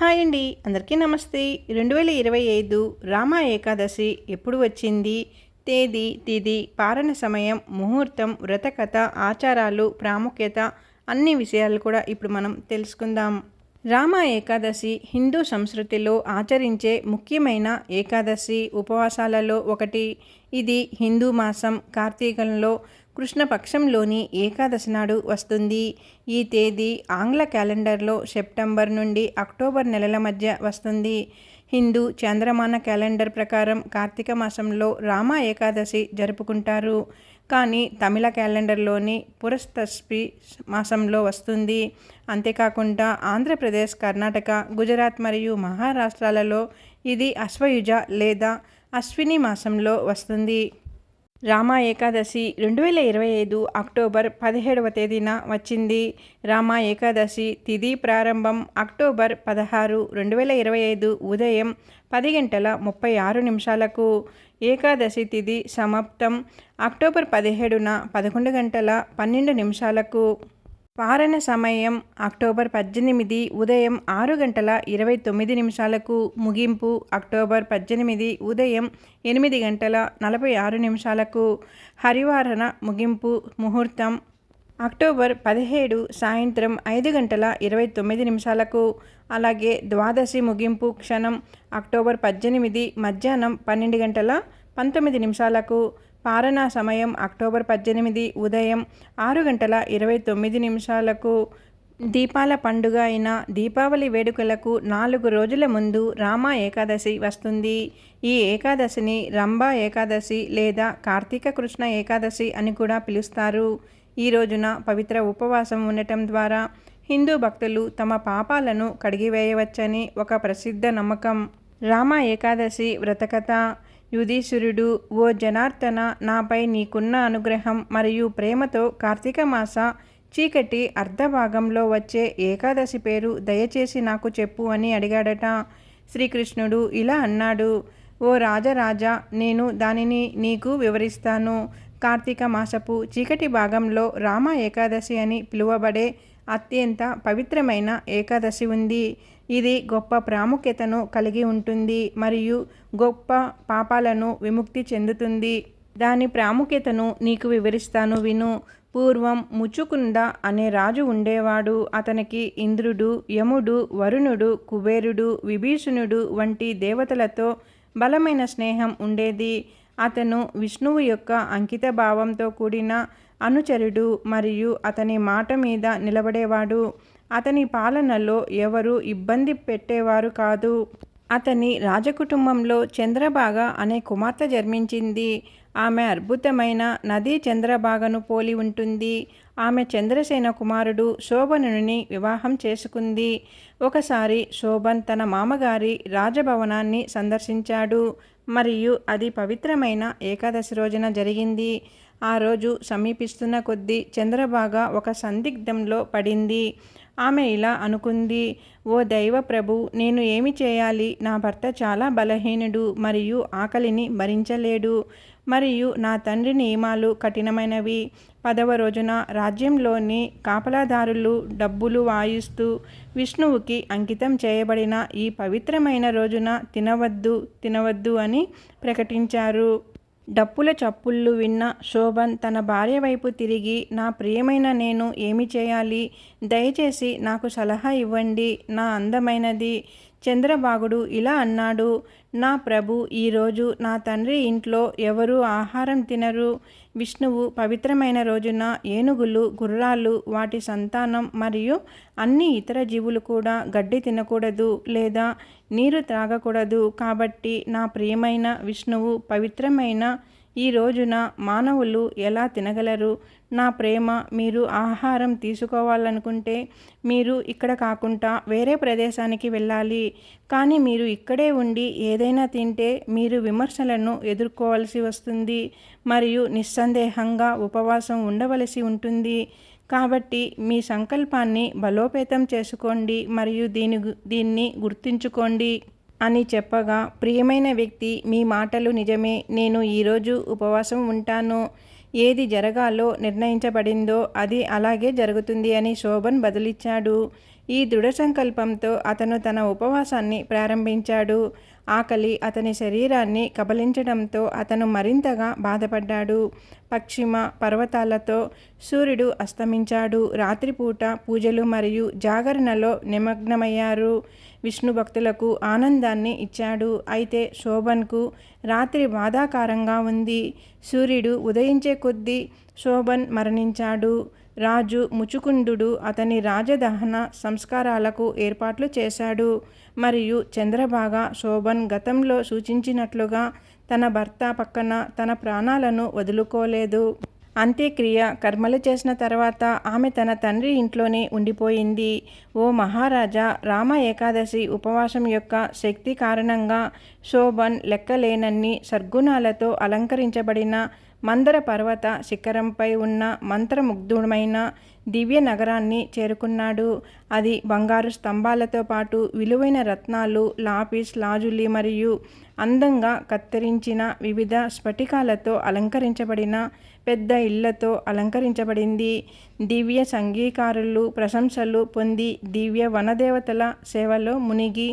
Hi అండి. అందరికీ నమస్తే. రెండు వేల ఇరవై ఐదు రామ ఏకాదశి ఎప్పుడు వచ్చింది? తేదీ తిది పారణ సమయం ముహూర్తం వ్రతకథ ఆచారాలు ప్రాముఖ్యత అన్ని విషయాలు కూడా ఇప్పుడు మనం తెలుసుకుందాం. రామ ఏకాదశి హిందూ సంస్కృతిలో ఆచరించే ముఖ్యమైన ఏకాదశి ఉపవాసాలలో ఒకటి. ఇది హిందూ మాసం కార్తీకంలో కృష్ణపక్షంలోని ఏకాదశి నాడు వస్తుంది. ఈ తేదీ ఆంగ్ల క్యాలెండర్లో సెప్టెంబర్ నుండి అక్టోబర్ నెలల మధ్య వస్తుంది. హిందూ చంద్రమాన క్యాలెండర్ ప్రకారం కార్తీక మాసంలో రామ ఏకాదశి జరుపుకుంటారు. కానీ తమిళ క్యాలెండర్లోని పురస్తస్పి మాసంలో వస్తుంది. అంతేకాకుండా ఆంధ్రప్రదేశ్ కర్ణాటక గుజరాత్ మరియు మహారాష్ట్రాలలో ఇది అశ్వయుజ లేదా అశ్విని మాసంలో వస్తుంది. రామ ఏకాదశి రెండు వేల ఇరవై ఐదు అక్టోబర్ పదిహేడవ తేదీన వచ్చింది. రామ ఏకాదశి తిథి ప్రారంభం అక్టోబర్ పదహారు రెండు వేల ఇరవై ఐదు ఉదయం పది గంటల ముప్పై ఆరు నిమిషాలకు. ఏకాదశి తిథి సమాప్తం అక్టోబర్ పదిహేడున పదకొండు గంటల పన్నెండు నిమిషాలకు. పారణ సమయం అక్టోబర్ పద్దెనిమిది ఉదయం ఆరు గంటల ఇరవై తొమ్మిది నిమిషాలకు ముగింపు. అక్టోబర్ పద్దెనిమిది ఉదయం ఎనిమిది గంటల నలభై ఆరు నిమిషాలకు హరివారణ ముగింపు ముహూర్తం. అక్టోబర్ పదిహేడు సాయంత్రం ఐదు గంటల ఇరవై తొమ్మిది నిమిషాలకు అలాగే ద్వాదశి ముగింపు క్షణం. అక్టోబర్ పద్దెనిమిది మధ్యాహ్నం పన్నెండు గంటల పంతొమ్మిది నిమిషాలకు పారణ సమయం అక్టోబర్ పద్దెనిమిది ఉదయం ఆరు గంటల ఇరవై తొమ్మిది నిమిషాలకు దీపాల పండుగ అయిన దీపావళి వేడుకలకు నాలుగు రోజుల ముందు రామ ఏకాదశి వస్తుంది. ఈ ఏకాదశిని రంభా ఏకాదశి లేదా కార్తీక కృష్ణ ఏకాదశి అని కూడా పిలుస్తారు. ఈ రోజున పవిత్ర ఉపవాసం ఉండటం ద్వారా హిందూ భక్తులు తమ పాపాలను కడిగివేయవచ్చని ఒక ప్రసిద్ధ నమ్మకం. రామ ఏకాదశి వ్రతకథ యుధీశ్వరుడు ఓ జనార్దన నాపై నీకున్న అనుగ్రహం మరియు ప్రేమతో కార్తీక మాస చీకటి అర్ధభాగంలో వచ్చే ఏకాదశి పేరు దయచేసి నాకు చెప్పు అని అడిగాడట. శ్రీకృష్ణుడు ఇలా అన్నాడు ఓ రాజరాజా నేను దానిని నీకు వివరిస్తాను. కార్తీక మాసపు చీకటి భాగంలో రామ ఏకాదశి అని పిలువబడే అత్యంత పవిత్రమైన ఏకాదశి ఉంది. ఇది గొప్ప ప్రాముఖ్యతను కలిగి ఉంటుంది మరియు గొప్ప పాపాలను విముక్తి చెందుతుంది. దాని ప్రాముఖ్యతను నీకు వివరిస్తాను విను. పూర్వం ముచుకుంద అనే రాజు ఉండేవాడు. అతనికి ఇంద్రుడు యముడు వరుణుడు కుబేరుడు విభీషణుడు వంటి దేవతలతో బలమైన స్నేహం ఉండేది. అతను విష్ణువు యొక్క అంకిత భావంతో కూడిన అనుచరుడు మరియు అతని మాట మీద నిలబడేవాడు. అతని పాలనలో ఎవరు ఇబ్బంది పెట్టేవారు కాదు. అతని రాజకుటుంబంలో చంద్రబాగ అనే కుమార్తె జన్మించింది. ఆమె అద్భుతమైన నదీ చంద్రబాగను పోలి ఉంటుంది. ఆమె చంద్రసేన కుమారుడు శోభనుని వివాహం చేసుకుంది. ఒకసారి శోభన్ తన మామగారి రాజభవనాన్ని సందర్శించాడు. మరియు అది పవిత్రమైన ఏకాదశి రోజున జరిగింది. ఆ రోజు సమీపిస్తున్న కొద్దీ చంద్రబాగ ఒక సందిగ్ధంలో పడింది. ఆమె ఇలా అనుకుంది ఓ దైవ ప్రభు నేను ఏమి చేయాలి? నా భర్త చాలా బలహీనుడు మరియు ఆకలిని భరించలేడు. మరియు నా తండ్రి నియమాలు కఠినమైనవి. పదవ రోజున రాజ్యంలోని కాపలాదారులు డబ్బులు వాయిస్తూ విష్ణువుకి అంకితం చేయబడిన ఈ పవిత్రమైన రోజున తినవద్దు తినవద్దు అని ప్రకటించారు. డప్పుల చప్పుళ్ళు విన్న శోభన్ తన భార్య వైపు తిరిగి నా ప్రియమైన నేను ఏమి చేయాలి? దయచేసి నాకు సలహా ఇవ్వండి నా అందమైనది. చంద్రబాగుడు ఇలా అన్నాడు నా ప్రభు ఈరోజు నా తండ్రి ఇంట్లో ఎవరూ ఆహారం తినరు. విష్ణువు పవిత్రమైన రోజున ఏనుగులు గుర్రాలు వాటి సంతానం మరియు అన్ని ఇతర జీవులు కూడా గడ్డి తినకూడదు లేదా నీరు త్రాగకూడదు. కాబట్టి నా ప్రియమైన విష్ణువు పవిత్రమైన ఈ రోజున మానవులు ఎలా తినగలరు? నా ప్రేమ మీరు ఆహారం తీసుకోవాలనుకుంటే మీరు ఇక్కడ కాకుండా వేరే ప్రదేశానికి వెళ్ళాలి. కానీ మీరు ఇక్కడే ఉండి ఏదైనా తింటే మీరు విమర్శలను ఎదుర్కోవాల్సి వస్తుంది. మరియు నిస్సందేహంగా ఉపవాసం ఉండవలసి ఉంటుంది. కాబట్టి మీ సంకల్పాన్ని బలోపేతం చేసుకోండి. మరియు దీని దీన్ని గుర్తుంచుకోండి. అని చెప్పగా ప్రియమైన వ్యక్తి మీ మాటలు నిజమే. నేను ఈరోజు ఉపవాసం ఉంటాను. ఏది జరగాలో నిర్ణయించబడిందో అది అలాగే జరుగుతుంది అని శోభన్ బదులిచ్చాడు. ఈ దృఢ సంకల్పంతో అతను తన ఉపవాసాన్ని ప్రారంభించాడు. ఆకలి అతని శరీరాన్ని కబలించడంతో అతను మరింతగా బాధపడ్డాడు. పశ్చిమ పర్వతాలతో సూర్యుడు అస్తమించాడు. రాత్రిపూట పూజలు మరియు జాగరణలో నిమగ్నమయ్యారు. విష్ణు భక్తులకు ఆనందాన్ని ఇచ్చాడు. అయితే శోభన్కు రాత్రి బాధాకారంగా ఉంది. సూర్యుడు ఉదయించే కొద్దీ శోభన్ మరణించాడు. రాజు ముచుకుందుడు అతని రాజదహన సంస్కారాలకు ఏర్పాట్లు చేశాడు. మరియు చంద్రబాగ శోభన్ గతంలో సూచించినట్లుగా తన భర్త పక్కన తన ప్రాణాలను వదులుకోలేదు. అంత్యక్రియ కర్మలు చేసిన తర్వాత ఆమె తన తండ్రి ఇంట్లోనే ఉండిపోయింది. ఓ మహారాజా రామ ఏకాదశి ఉపవాసం యొక్క శక్తి కారణంగా శోభన్ లెక్కలేనన్ని సద్గుణాలతో అలంకరించబడిన మందర పర్వత శిఖరంపై ఉన్న మంత్రముగ్ధుడమైన దివ్య నగరాన్ని చేరుకున్నాడు. అది బంగారు స్తంభాలతో పాటు విలువైన రత్నాలు లాపిస్ లాజులి మరియు అందంగా కత్తిరించిన వివిధ స్ఫటికాలతో అలంకరించబడిన పెద్ద ఇళ్ళతో అలంకరించబడింది. దివ్య సంగీకారులు ప్రశంసలు పొంది దివ్య వనదేవతల సేవలో మునిగి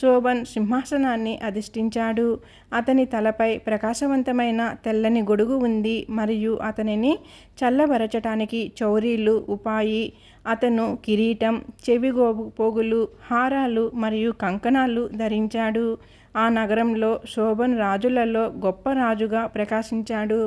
శోభన్ సింహాసనాన్ని అధిష్ఠించాడు. అతని తలపై ప్రకాశవంతమైన తెల్లని గొడుగు ఉంది మరియు అతనిని చల్లబరచటానికి చౌరీలు ఉపాయి అతను కిరీటం చెవిగో పోగులు హారాలు మరియు కంకణాలు ధరించాడు. ఆ నగరంలో శోభన్ రాజులలో గొప్ప రాజుగా ప్రకాశించాడు.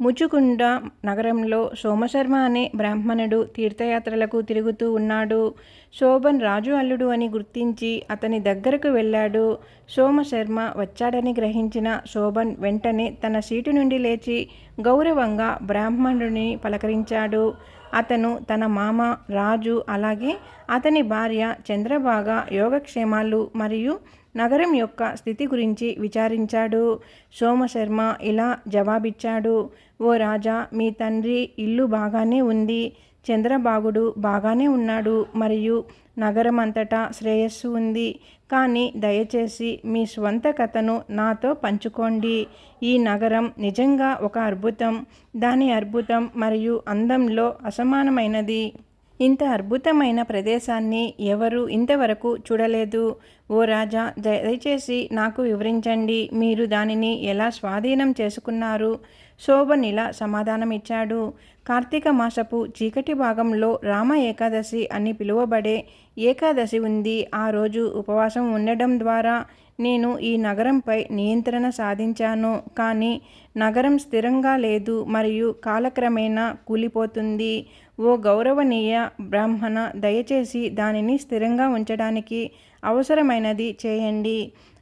ముచుకుండ నగరంలో సోమశర్మ అనే బ్రాహ్మణుడు తీర్థయాత్రలకు తిరుగుతూ ఉన్నాడు. శోభన్ రాజు అల్లుడు అని గుర్తించి అతని దగ్గరకు వెళ్ళాడు. సోమశర్మ వచ్చాడని గ్రహించిన శోభన్ వెంటనే తన సీటు నుండి లేచి గౌరవంగా బ్రాహ్మణుడిని పలకరించాడు. అతను తన మామ రాజు అలాగే అతని భార్య చంద్రబాగ యోగక్షేమాలు మరియు నగరం యొక్క స్థితి గురించి విచారించాడు. సోమశర్మ ఇలా జవాబిచ్చాడు. ఓ రాజా మీ తండ్రి ఇల్లు బాగానే ఉంది. చంద్రబాగుడు బాగానే ఉన్నాడు. మరియు నగరం అంతటా శ్రేయస్సు ఉంది. కానీ దయచేసి మీ స్వంత కథను నాతో పంచుకోండి. ఈ నగరం నిజంగా ఒక అద్భుతం. దాని అద్భుతం మరియు అందంలో అసమానమైనది. ఇంత అద్భుతమైన ప్రదేశాన్ని ఎవరు ఇంతవరకు చూడలేదు. ఓ రాజా దయచేసి నాకు వివరించండి. మీరు దానిని ఎలా స్వాధీనం చేసుకున్నారు? శోభన్ ఇలా సమాధానమిచ్చాడు. కార్తీక మాసపు చీకటి భాగంలో రామ ఏకాదశి అని పిలువబడే ఏకాదశి ఉంది. ఆ రోజు ఉపవాసం ఉండడం ద్వారా నేను ఈ నగరంపై నియంత్రణ సాధించాను. కానీ నగరం స్థిరంగా లేదు మరియు కాలక్రమేణా కూలిపోతుంది. ఓ గౌరవనీయ బ్రాహ్మణ దయచేసి దానిని స్థిరంగా ఉంచడానికి అవసరమైనది చేయండి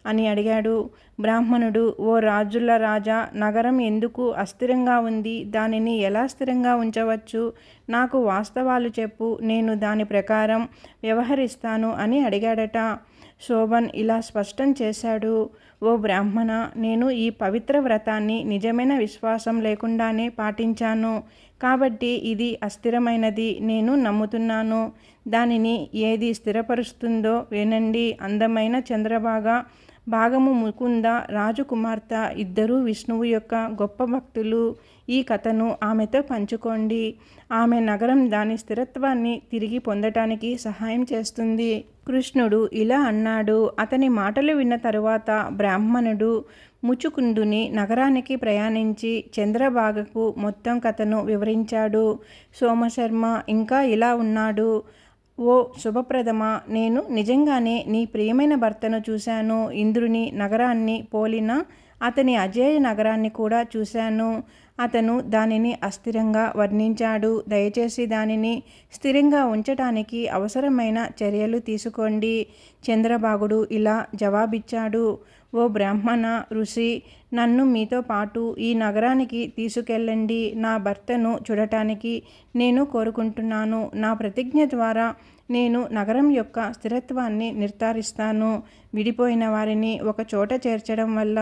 అని అడిగాడు. బ్రాహ్మణుడు ఓ రాజుల రాజా నగరం ఎందుకు అస్థిరంగా ఉంది? దానిని ఎలా స్థిరంగా ఉంచవచ్చు? నాకు వాస్తవాలు చెప్పు నేను దాని ప్రకారం వ్యవహరిస్తాను అని అడిగాడట. శోభన్ ఇలా స్పష్టం చేశాడు. ఓ బ్రాహ్మణ నేను ఈ పవిత్ర వ్రతాన్ని నిజమైన విశ్వాసం లేకుండానే పాటించాను. కాబట్టి ఇది అస్థిరమైనది నేను నమ్ముతున్నాను. దానిని ఏది స్థిరపరుస్తుందో వినండి. అందమైన చంద్రబాగ భాగము ముకుంద రాజకుమార్తె ఇద్దరూ విష్ణువు యొక్క గొప్ప భక్తులు. ఈ కథను ఆమెతో పంచుకోండి. ఆమె నగరం దాని స్థిరత్వాన్ని తిరిగి పొందటానికి సహాయం చేస్తుంది. కృష్ణుడు ఇలా అన్నాడు. అతని మాటలు విన్న తరువాత బ్రాహ్మణుడు ముచుకుందుని నగరానికి ప్రయాణించి చంద్రబాగకు మొత్తం కథను వివరించాడు. సోమశర్మ ఇంకా ఇలా ఉన్నాడు. ఓ శుభప్రదమ నేను నిజంగానే నీ ప్రియమైన భర్తను చూశాను. ఇంద్రుని నగరాన్ని పోలిన అతని అజేయ నగరాన్ని కూడా చూశాను. అతను దానిని అస్థిరంగా వర్ణించాడు. దయచేసి దానిని స్థిరంగా ఉంచటానికి అవసరమైన చర్యలు తీసుకోండి. చంద్రబాగుడు ఇలా జవాబిచ్చాడు. ఓ బ్రాహ్మణ ఋషి నన్ను మీతో పాటు ఈ నగరానికి తీసుకెళ్ళండి. నా భర్తను చూడటానికి నేను కోరుకుంటున్నాను. నా ప్రతిజ్ఞ ద్వారా నేను నగరం యొక్క స్థిరత్వాన్ని నిర్ధారిస్తాను. విడిపోయిన వారిని ఒక చోట చేర్చడం వల్ల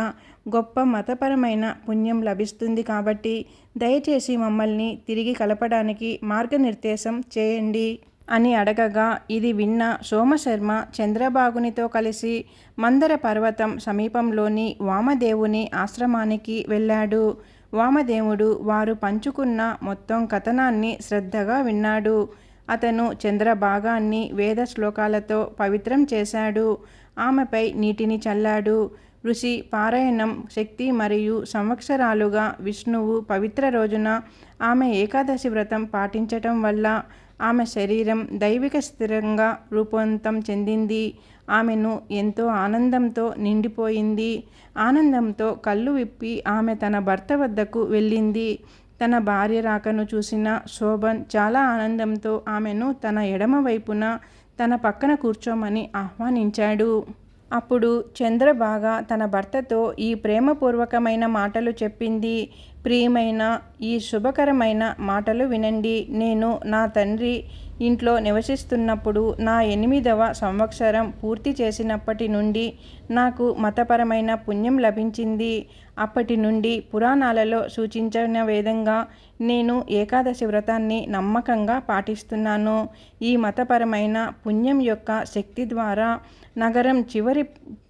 గొప్ప మతపరమైన పుణ్యం లభిస్తుంది కాబట్టి దయచేసి మమ్మల్ని తిరిగి కలపడానికి మార్గనిర్దేశం చేయండి. అని అడగగా ఇది విన్న సోమశర్మ చంద్రబాగునితో కలిసి మందర పర్వతం సమీపంలోని వామదేవుని ఆశ్రమానికి వెళ్ళాడు. వామదేవుడు వారు పంచుకున్న మొత్తం కథనాన్ని శ్రద్ధగా విన్నాడు. అతను చంద్రభాగాన్ని వేద శ్లోకాలతో పవిత్రం చేశాడు. ఆమెపై నీటిని చల్లాడు. ఋషి పారాయణం శక్తి మరియు సంవత్సరాలుగా విష్ణువు పవిత్ర రోజున ఆమె ఏకాదశి వ్రతం పాటించటం వల్ల ఆమె శరీరం దైవిక స్థిరంగా రూపాంతం చెందింది. ఆమెను ఎంతో ఆనందంతో నిండిపోయింది. ఆనందంతో కళ్ళు విప్పి ఆమె తన భర్త వద్దకు వెళ్ళింది. తన భార్య రాకను చూసిన శోభన్ చాలా ఆనందంతో ఆమెను తన ఎడమ వైపున తన పక్కన కూర్చోమని ఆహ్వానించాడు. అప్పుడు చంద్రబాగా తన భర్తతో ఈ ప్రేమపూర్వకమైన మాటలు చెప్పింది. ప్రియమైన ఈ శుభకరమైన మాటలు వినండి. నేను నా తండ్రి ఇంట్లో నివసిస్తున్నప్పుడు నా ఎనిమిదవ సంవత్సరం పూర్తి చేసినప్పటి నుండి నాకు మతపరమైన పుణ్యం లభించింది. అప్పటి నుండి పురాణాలలో సూచించిన విధంగా నేను ఏకాదశి వ్రతాన్ని నమ్మకంగా పాటిస్తున్నాను. ఈ మతపరమైన పుణ్యం యొక్క శక్తి ద్వారా నగరం చివరి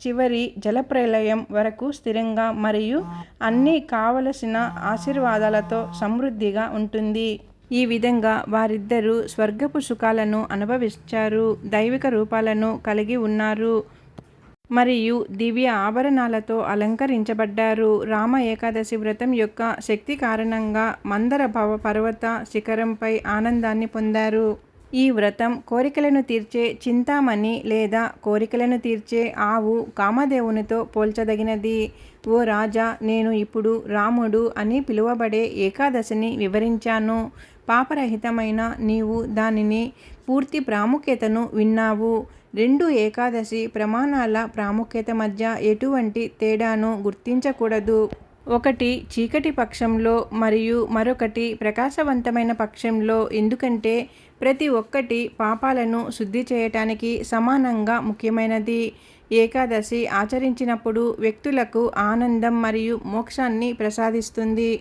చివరి జలప్రలయం వరకు స్థిరంగా మరియు అన్నీ కావలసిన ఆశీర్వాదాలతో సమృద్ధిగా ఉంటుంది. ఈ విధంగా వారిద్దరూ స్వర్గపు సుఖాలను అనుభవించారు దైవిక రూపాలను కలిగి ఉన్నారు. మరియు దివ్య ఆభరణాలతో అలంకరించబడ్డారు. రామ ఏకాదశి వ్రతం యొక్క శక్తి కారణంగా మందర భవ పర్వత శిఖరంపై ఆనందాన్ని పొందారు. ఈ వ్రతం కోరికలను తీర్చే చింతామణి లేదా కోరికలను తీర్చే ఆవు కామదేవునితో పోల్చదగినది. ఓ రాజా నేను ఇప్పుడు రాముడు అని పిలువబడే ఏకాదశిని వివరించాను. పాపరహితమైన నీవు దానిని పూర్తి ప్రాముఖ్యతను విన్నావు. రెండు ఏకాదశి ప్రమాణాల ప్రాముఖ్యత మధ్య ఎటువంటి తేడాను గుర్తించకూడదు. ఒకటి చీకటి పక్షంలో మరియు మరొకటి ప్రకాశవంతమైన పక్షంలో. ఎందుకంటే ప్రతి ఒక్కటి పాపాలను శుద్ధి చేయటానికి సమానంగా ముఖ్యమైనది. ఏకాదశి ఆచరించినప్పుడు వ్యక్తులకు ఆనందం మరియు మోక్షాన్ని ప్రసాదిస్తుంది.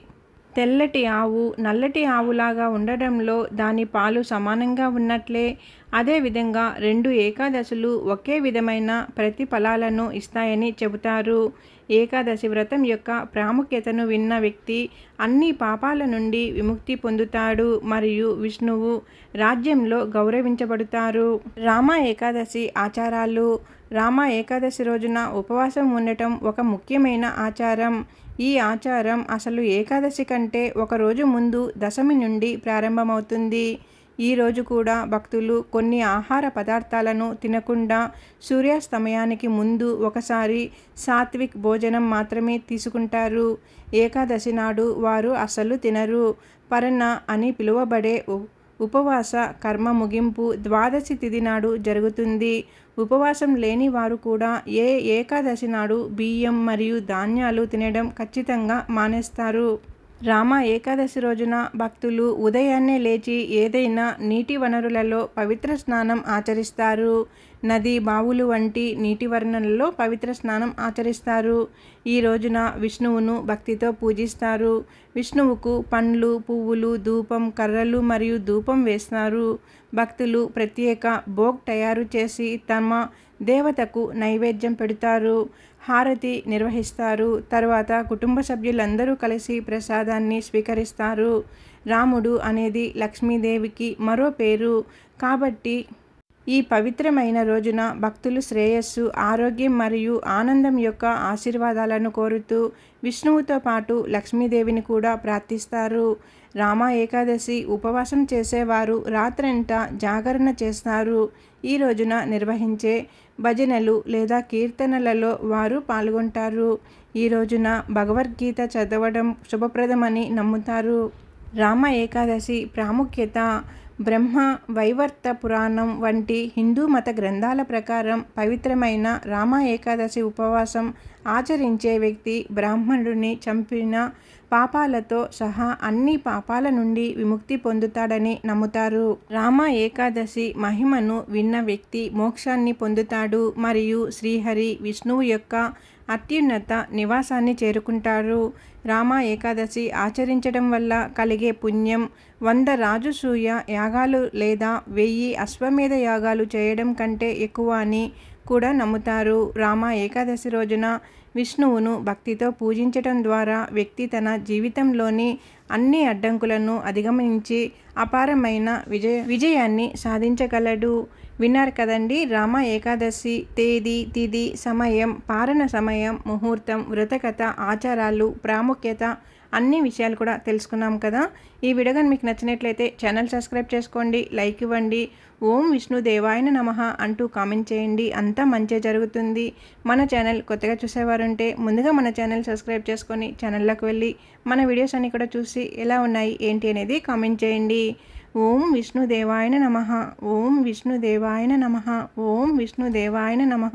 తెల్లటి ఆవు నల్లటి ఆవులాగా ఉండడంలో దాని పాలు సమానంగా ఉన్నట్లే. అదేవిధంగా రెండు ఏకాదశులు ఒకే విధమైన ప్రతిఫలాలను ఇస్తాయని చెబుతారు. ఏకాదశి వ్రతం యొక్క ప్రాముఖ్యతను విన్న వ్యక్తి అన్ని పాపాల నుండి విముక్తి పొందుతాడు మరియు విష్ణువు రాజ్యంలో గౌరవించబడతారు. రామ ఏకాదశి ఆచారాలు. రామ ఏకాదశి రోజున ఉపవాసం ఉండటం ఒక ముఖ్యమైన ఆచారం. ఈ ఆచారం అసలు ఏకాదశి కంటే ఒక రోజు ముందు దశమి నుండి ప్రారంభమవుతుంది. ఈరోజు కూడా భక్తులు కొన్ని ఆహార పదార్థాలను తినకుండా సూర్యాస్తమయానికి ముందు ఒకసారి సాత్విక్ భోజనం మాత్రమే తీసుకుంటారు. ఏకాదశి నాడు వారు అసలు తినరు. పరణ అని పిలువబడే ఉపవాస కర్మ ముగింపు ద్వాదశి తిథి నాడు జరుగుతుంది. ఉపవాసం లేని వారు కూడా ఏ ఏకాదశి నాడు బియ్యం మరియు ధాన్యాలు తినడం ఖచ్చితంగా మానేస్తారు. రామ ఏకాదశి రోజున భక్తులు ఉదయాన్నే లేచి ఏదైనా నీటి వనరులలో పవిత్ర స్నానం ఆచరిస్తారు. నది బావులు వంటి నీటి వనరులలో పవిత్ర స్నానం ఆచరిస్తారు. ఈ రోజున విష్ణువును భక్తితో పూజిస్తారు. విష్ణువుకు పండ్లు పువ్వులు ధూపం కర్రలు మరియు ధూపం వేస్తారు. భక్తులు ప్రత్యేక భోగ్ తయారు చేసి తమ దేవతకు నైవేద్యం పెడతారు. హారతి నిర్వహిస్తారు. తర్వాత కుటుంబ సభ్యులందరూ కలిసి ప్రసాదాన్ని స్వీకరిస్తారు. రాముడు అనేది లక్ష్మీదేవికి మరో పేరు. కాబట్టి ఈ పవిత్రమైన రోజున భక్తులు శ్రేయస్సు ఆరోగ్యం మరియు ఆనందం యొక్క ఆశీర్వాదాలను కోరుతూ విష్ణువుతో పాటు లక్ష్మీదేవిని కూడా ప్రార్థిస్తారు. రామ ఏకాదశి ఉపవాసం చేసేవారు రాత్రంతా జాగరణ చేస్తారు. ఈ రోజున నిర్వహించే భజనలు లేదా కీర్తనలలో వారు పాల్గొంటారు. ఈ రోజున భగవద్గీత చదవడం శుభప్రదమని నమ్ముతారు. రామ ఏకాదశి ప్రాముఖ్యత బ్రహ్మ వైవర్త పురాణం వంటి హిందూ మత గ్రంథాల ప్రకారం పవిత్రమైన రామ ఏకాదశి ఉపవాసం ఆచరించే వ్యక్తి బ్రాహ్మణుడిని చంపిన పాపాలతో సహా అన్ని పాపాల నుండి విముక్తి పొందుతాడని నమ్ముతారు. రామ ఏకాదశి మహిమను విన్న వ్యక్తి మోక్షాన్ని పొందుతాడు మరియు శ్రీహరి విష్ణువు యొక్క అత్యున్నత నివాసాన్ని చేరుకుంటారు. రామ ఏకాదశి ఆచరించడం వల్ల కలిగే పుణ్యం వంద రాజుసూయ యాగాలు లేదా వెయ్యి అశ్వమేధ యాగాలు చేయడం కంటే ఎక్కువ అని కూడా నమ్ముతారు. రామ ఏకాదశి రోజున విష్ణువును భక్తితో పూజించటం ద్వారా వ్యక్తి తన జీవితంలోని అన్ని అడ్డంకులను అధిగమించి అపారమైన విజయ విజయాన్ని సాధించగలడు. విన్నారు కదండి రామ ఏకాదశి తేదీ తిథి సమయం పారణ సమయం ముహూర్తం వ్రతకథ ఆచారాలు ప్రాముఖ్యత అన్ని విషయాలు కూడా తెలుసుకున్నాం కదా. ఈ వీడియో కానీ మీకు నచ్చినట్లయితే ఛానల్ సబ్స్క్రైబ్ చేసుకోండి లైక్ ఇవ్వండి. ఓం విష్ణుదేవాయన నమ అంటూ కామెంట్ చేయండి. అంతా మంచి జరుగుతుంది. మన ఛానల్ కొత్తగా చూసేవారుంటే ముందుగా మన ఛానల్ సబ్స్క్రైబ్ చేసుకొని ఛానల్లోకి వెళ్ళి మన వీడియోస్ అన్ని కూడా చూసి ఎలా ఉన్నాయి ఏంటి అనేది కామెంట్ చేయండి. ఓం విష్ణుదేవాయన నమ ఓం విష్ణుదేవాయన నమ ఓం విష్ణుదేవాయన నమ.